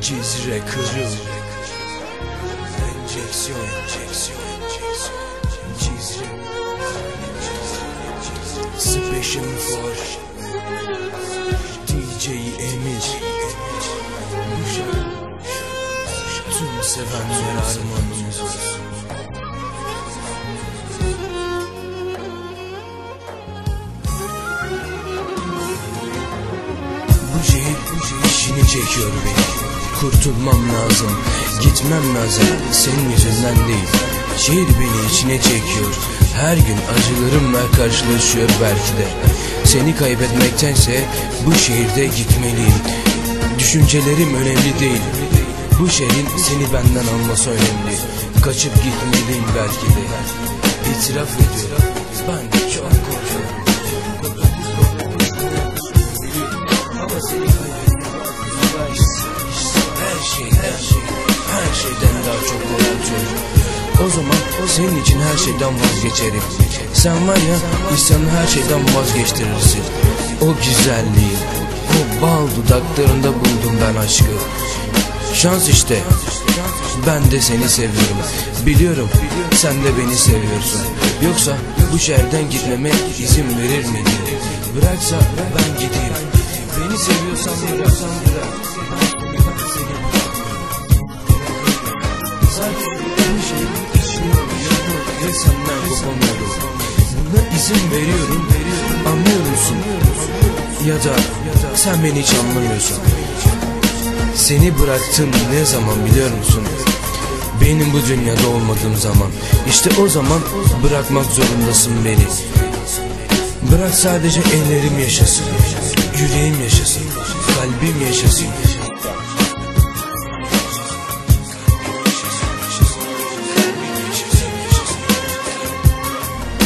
Cizre kırıl. Enjeksiyon Cizre Special for DJ Emir. Tüm sevenler armağanımız Şehir işini çekiyor beni Kurtulmam lazım Gitmem lazım. Senin yüzünden değil Şehir beni içine çekiyor. Her gün acılarımla karşılaşıyor belki de. Seni kaybetmektense Bu şehirde gitmeliyim. Düşüncelerim önemli değil. Bu şehrin seni benden alması önemli. Kaçıp gitmeliyim belki de. İtiraf ediyorum Ben çok korkuyorum O zaman senin için her şeyden vazgeçerim. Sen var ya insanı her şeyden vazgeçtirirsin. O güzelliği, o bal dudaklarında buldum ben aşkı. Şans işte. Ben de seni seviyorum. Biliyorum sen de beni seviyorsun. Yoksa bu şehirden gitmeme izin verir miydin? Bıraksa ben gideyim. Beni seviyorsan bırak. Ve senden kopamıyorum. Buna izin veriyorum, anlıyor musun? Ya da sen beni hiç anlamıyorsun. Seni bıraktım ne zaman biliyor musun? Benim bu dünyada olmadığım zaman. İşte o zaman bırakmak zorundasın beni. Bırak sadece ellerim yaşasın. Yüreğim yaşasın. Kalbim yaşasın.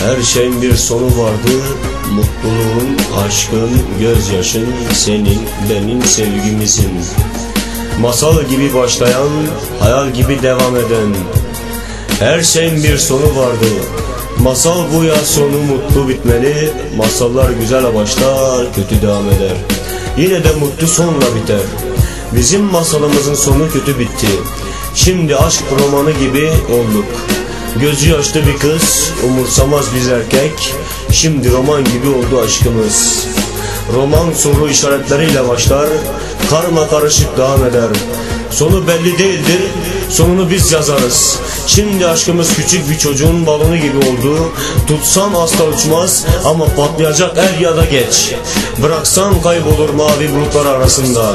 Her şeyin bir sonu vardı Mutluluğun, aşkın, gözyaşın Senin, benim sevgimizin. Masal gibi başlayan, hayal gibi devam eden. Her şeyin bir sonu vardı Masal bu ya sonu mutlu bitmeli. Masallar güzel başlar, kötü devam eder. Yine de mutlu sonla biter. Bizim masalımızın sonu kötü bitti. Şimdi aşk romanı gibi olduk Gözü yaşlı bir kız, umursamaz biz erkek. Şimdi roman gibi oldu aşkımız. Roman soru işaretleriyle başlar Karma karışık devam eder. Sonu belli değildir Sonunu biz yazarız. Şimdi aşkımız küçük bir çocuğun balonu gibi oldu. Tutsan asla uçmaz Ama patlayacak er ya da geç. Bıraksan kaybolur mavi bulutlar arasında